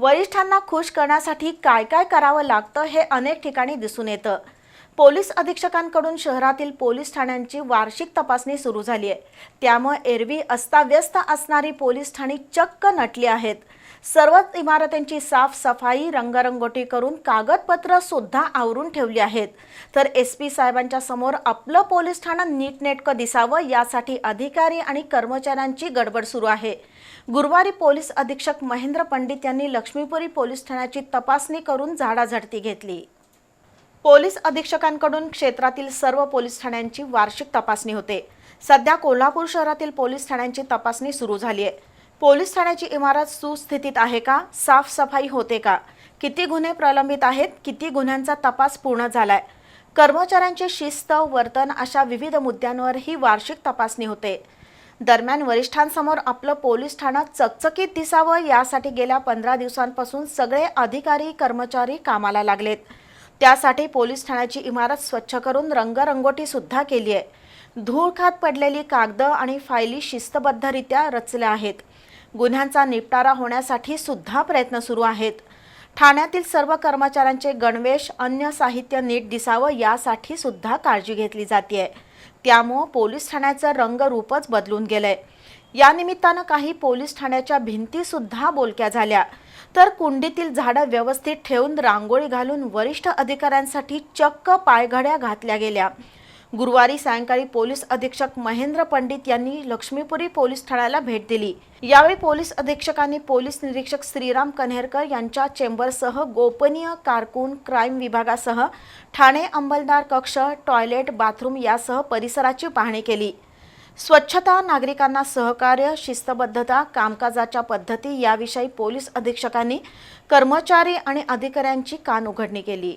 वरिष्ठांना खुश करण्यासाठी काय काय करावं लागतं हे अनेक ठिकाणी दिसून येतं. पोलीस अधीक्षकांकडून शहरातील पोलीस ठाण्यांची वार्षिक तपासणी सुरू झाली आहे त्यामुळे एरवी अस्ताव्यस्त असणारी पोलीस ठाणी चक्क नटली आहेत. सर्वच इमारतींची साफसफाई रंगरंगोटी करून कागदपत्र सुद्धा आवरून ठेवली आहेत. तर एस पी साहेबांच्या समोर आपलं पोलीस ठाणं नीटनेटकं दिसावं यासाठी अधिकारी आणि कर्मचाऱ्यांची गडबड सुरू आहे. गुरुवारी पोलीस अधीक्षक महेंद्र पंडित यांनी लक्ष्मीपुरी पोलीस ठाण्याची तपासणी करून झाडाझडती घेतली. पोलीस अधीक्षकांकडून क्षेत्रातील सर्व पोलीस ठाण्यांची वार्षिक तपासणी होते. सध्या कोल्हापूर शहरातील पोलीस ठाण्यांची तपासणी सुरू झाली आहे. पोलीस ठाण्याची इमारत सुस्थितीत आहे का? साफसफाई होते का? किती गुन्हे प्रलंबित आहेत? किती गुन्ह्यांचा तपास पूर्ण झालाय? कर्मचाऱ्यांचे शिस्त वर्तन अशा विविध मुद्द्यांवर ही वार्षिक तपासणी होते. दरम्यान वरिष्ठांसमोर आपलं पोलीस ठाणं चकचकीत दिसावं यासाठी गेल्या पंधरा दिवसांपासून सगळे अधिकारी कर्मचारी कामाला लागलेत. त्यासाठी पोलीस ठाण्याची इमारत स्वच्छ करून रंगरंगोटी सुद्धा केली आहे धूळ खात पडलेली कागदं आणि फायली शिस्तबद्धरित्या रचल्या आहेत. गुन्ह्यांचा निपटारा होण्यासाठी सुद्धा प्रयत्न सुरू आहेत. ठाण्यातील सर्व कर्मचाऱ्यांचे गणवेश अन्य साहित्य नीट दिसावं यासाठी सुद्धा काळजी घेतली जाते त्यामुळं पोलीस ठाण्याचं रंगरूपच बदलून गेलंय. या निमित्तानं काही पोलीस ठाण्याच्या भिंती सुद्धा बोलक्या झाल्या. तर कुंडीतील झाडं व्यवस्थित ठेवून रांगोळी घालून वरिष्ठ अधिकाऱ्यांसाठी चक्क पायघड्या घातल्या गेल्या. गुरुवारी सायंकाळी पोलीस अधीक्षक महेंद्र पंडित यांनी लक्ष्मीपुरी पोलीस ठाण्याला भेट दिली. यावेळी पोलीस अधीक्षकांनी पोलीस निरीक्षक श्रीराम कन्हेरकर यांच्या चेंबरसह गोपनीय कारकून क्राईम विभागासह ठाणे अंमलदार कक्ष टॉयलेट बाथरूम यासह परिसराची पाहणी केली. स्वच्छता नागरिकांना सहकार्य शिस्तबद्धता कामकाजाच्या पद्धती याविषयी पोलीस अधीक्षकांनी कर्मचारी आणि अधिकाऱ्यांची कान उघडणी केली.